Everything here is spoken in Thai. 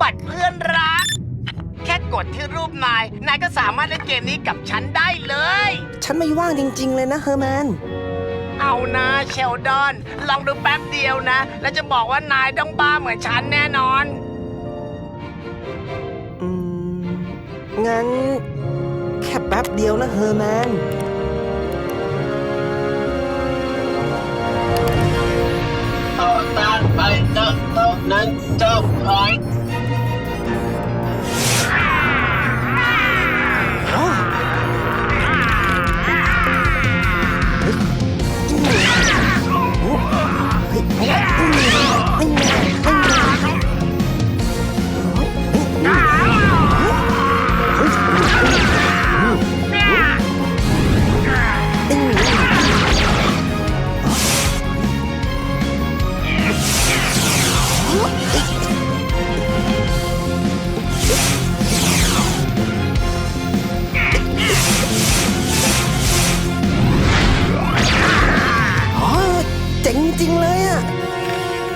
บัตรเพื่อนรัก แค่กดที่รูปนาย นายก็สามารถเล่นเกมนี้กับฉันได้เลย ฉันไม่ว่างจริง ๆ เลยนะเฮอร์แมน เอานะเชลดอน ลองดูแป๊บเดียวนะ แล้วจะบอกว่านายต้องบ้าเหมือนฉันแน่นอน อืม งั้น แค่แป๊บเดียวนะเฮอร์แมนโต๊ะตั้งไปโต๊ะโต๊ะนั้นโต๊ะถอย เจ๋งจริงเลยอะ